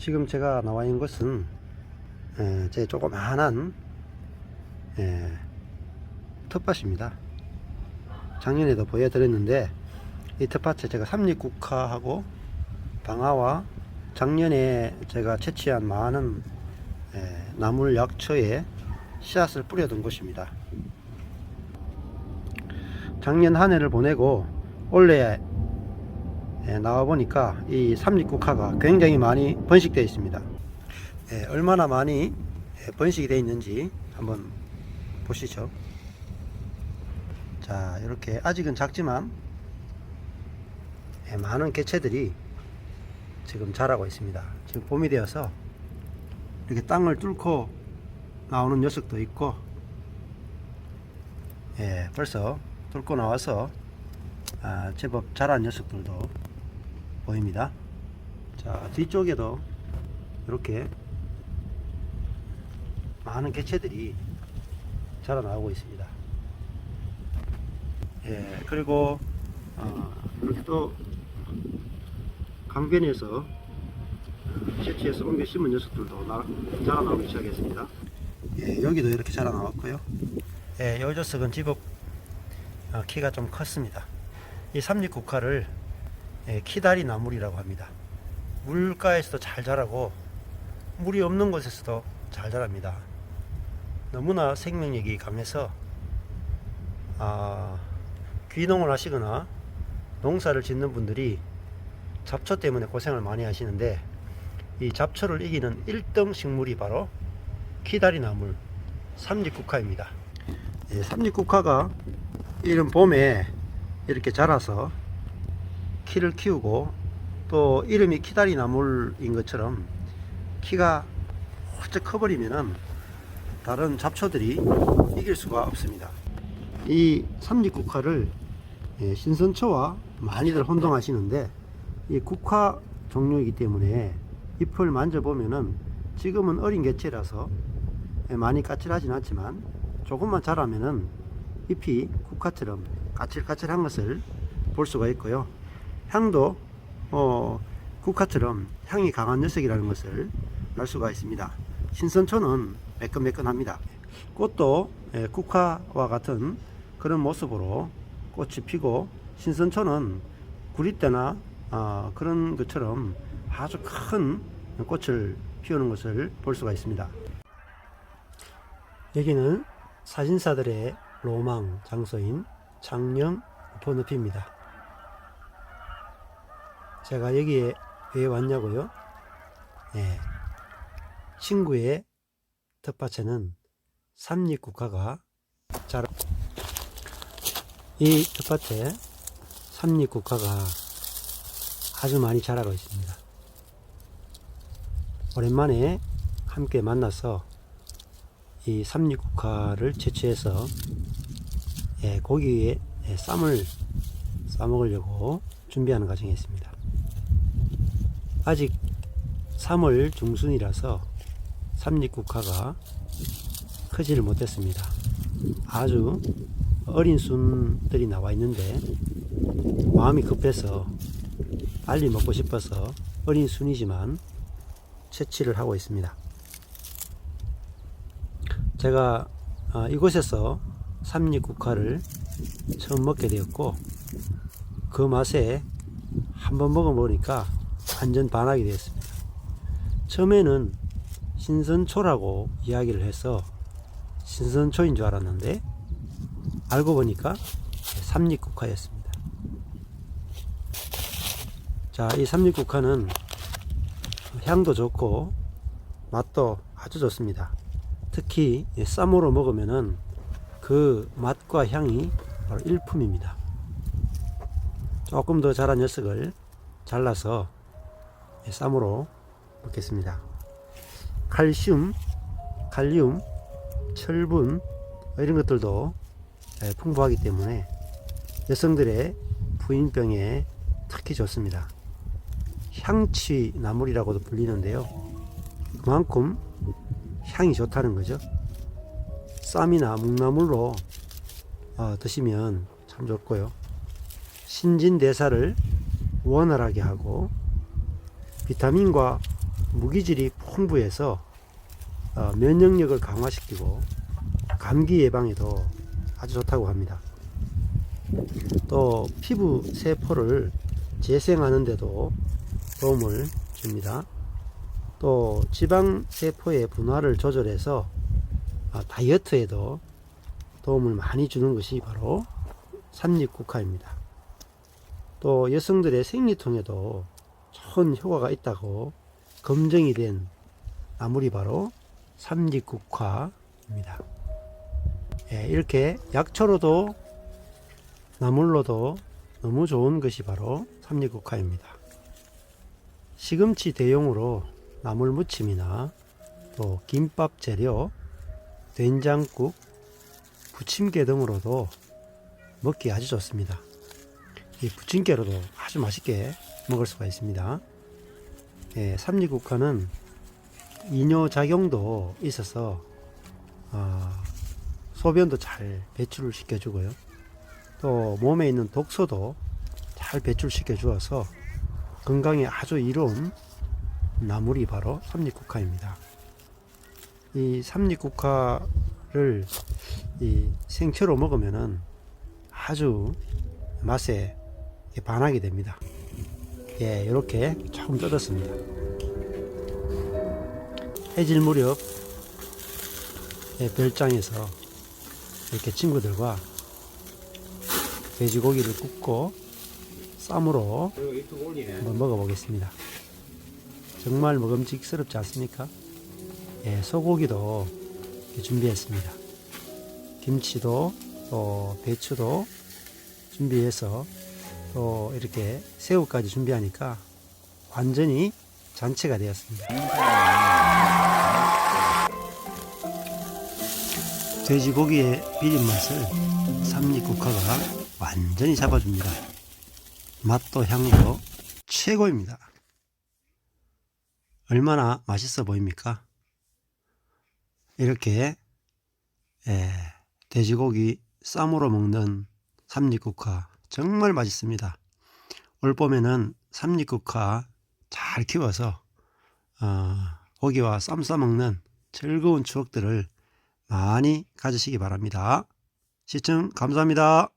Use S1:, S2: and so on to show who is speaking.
S1: 지금 제가 나와 있는 에, 제 조그마한 에, 텃밭입니다. 작년에도 보여드렸는데 이 텃밭에 제가 삼립국화하고 방아와 작년에 제가 채취한 많은 에, 나물 약초에 씨앗을 뿌려둔 곳입니다. 작년 한 해를 보내고 올해 예, 나와 보니까 이 삼립국화가 굉장히 많이 번식되어 있습니다. 예, 얼마나 많이 예, 번식이 되어 있는지 한번 보시죠. 자, 이렇게 아직은 작지만 예, 많은 개체들이 지금 자라고 있습니다. 지금 봄이 되어서 이렇게 땅을 뚫고 나오는 녀석도 있고, 예, 벌써 뚫고 나와서 아, 제법 자란 녀석들도 보입니다. 자, 뒤쪽에도 이렇게 많은 개체들이 자라나오고 있습니다. 예, 그리고 어, 이렇게 또 강변에서 채취해서 옮겨 심은 녀석들도 나, 자라나오기 시작했습니다. 예, 여기도 이렇게 자라나왔고요. 예, 이 녀석은 제법 어, 키가 좀 컸습니다. 이 삼립국화를 예, 키다리 나물이라고 합니다. 물가에서도 잘 자라고 물이 없는 곳에서도 잘 자랍니다. 너무나 생명력이 강해서 아, 귀농을 하시거나 농사를 짓는 분들이 잡초 때문에 고생을 많이 하시는데 이 잡초를 이기는 1등 식물이 바로 키다리 나물 삼립국화입니다. 예, 삼립국화가 이른 봄에 이렇게 자라서 키를 키우고 또 이름이 키다리 나물인 것처럼 키가 훌쩍 커버리면은 다른 잡초들이 이길 수가 없습니다. 이 삼립국화를 예, 신선초와 많이들 혼동하시는데 이 국화 종류이기 때문에 잎을 만져보면은 지금은 어린 개체라서 예, 많이 까칠하진 않지만 조금만 자라면은 잎이 국화처럼 까칠까칠한 것을 볼 수가 있고요. 향도 어, 국화처럼 향이 강한 녀석이라는 것을 알 수가 있습니다. 신선초는 매끈매끈합니다. 꽃도 예, 국화와 같은 그런 모습으로 꽃이 피고 신선초는 구리대나 아, 그런 것처럼 아주 큰 꽃을 피우는 것을 볼 수가 있습니다. 여기는 사진사들의 로망 장소인 장령 우포늪입니다. 제가 여기에 왜 왔냐고요? 예, 친구의 텃밭에는 삼립국화가 자라 이 텃밭에 삼립국화가 아주 많이 자라고 있습니다. 오랜만에 함께 만나서 이 삼립국화를 채취해서 예, 고기에 예, 쌈을 싸먹으려고 준비하는 과정에 있습니다. 아직 3월 중순이라서 삼립국화가 크지를 못했습니다. 아주 어린 순들이 나와 있는데 마음이 급해서 빨리 먹고 싶어서 어린 순이지만 채취를 하고 있습니다. 제가 아, 이곳에서 삼립국화를 처음 먹게 되었고 그 맛에 한번 먹어보니까 완전 반하게 되었습니다. 처음에는 신선초라고 이야기를 해서 신선초인 줄 알았는데 알고 보니까 삼립국화였습니다. 자, 이 삼립국화는 향도 좋고 맛도 아주 좋습니다. 특히 쌈으로 먹으면은 그 맛과 향이 바로 일품입니다. 조금 더 자란 녀석을 잘라서 쌈으로 먹겠습니다. 칼슘, 칼륨, 철분 이런 것들도 풍부하기 때문에 여성들의 부인병에 특히 좋습니다. 향취 나물이라고도 불리는데요. 그만큼 향이 좋다는 거죠. 쌈이나 묵나물로 어, 드시면 참 좋고요. 신진대사를 원활하게 하고 비타민과 무기질이 풍부해서 어, 면역력을 강화시키고 감기 예방에도 아주 좋다고 합니다. 또 피부 세포를 재생하는데도 도움을 줍니다. 또 지방 세포의 분화를 조절해서 아, 다이어트에도 도움을 많이 주는 것이 바로 삼립국화입니다. 또 여성들의 생리통에도 좋은 효과가 있다고 검증이 된 나물이 바로 삼립국화입니다. 예, 이렇게 약초로도 나물로도 너무 좋은 것이 바로 삼립국화입니다. 시금치 대용으로 나물 무침이나 또 김밥 재료, 된장국, 부침개 등으로도 먹기 아주 좋습니다. 이 부침개로도 아주 맛있게 먹을 수가 있습니다. 예, 삼리국화는 이뇨 작용도 있어서 어, 소변도 잘 배출을 시켜주고요. 또 몸에 있는 독소도 잘 배출시켜 주어서 건강에 아주 이로운 나물이 바로 삼립국화입니다. 이 삼립국화를 이 생채로 먹으면은 아주 맛에 반하게 됩니다. 예, 이렇게 조금 뜯었습니다. 해질 무렵 예, 별장에서 이렇게 친구들과 돼지고기를 굽고 쌈으로 한번 먹어보겠습니다. 정말 먹음직스럽지 않습니까? 예, 소고기도 준비했습니다. 김치도 또 배추도 준비해서 또 이렇게 새우까지 준비하니까 완전히 잔치가 되었습니다. 돼지고기의 비린 맛을 삼립국화가 완전히 잡아줍니다. 맛도 향도 최고입니다. 얼마나 맛있어 보입니까? 이렇게 예, 돼지고기 쌈으로 먹는 삼립국화 정말 맛있습니다. 올 봄에는 삼립국화 잘 키워서 어, 고기와 쌈 싸먹는 즐거운 추억들을 많이 가지시기 바랍니다. 시청 감사합니다.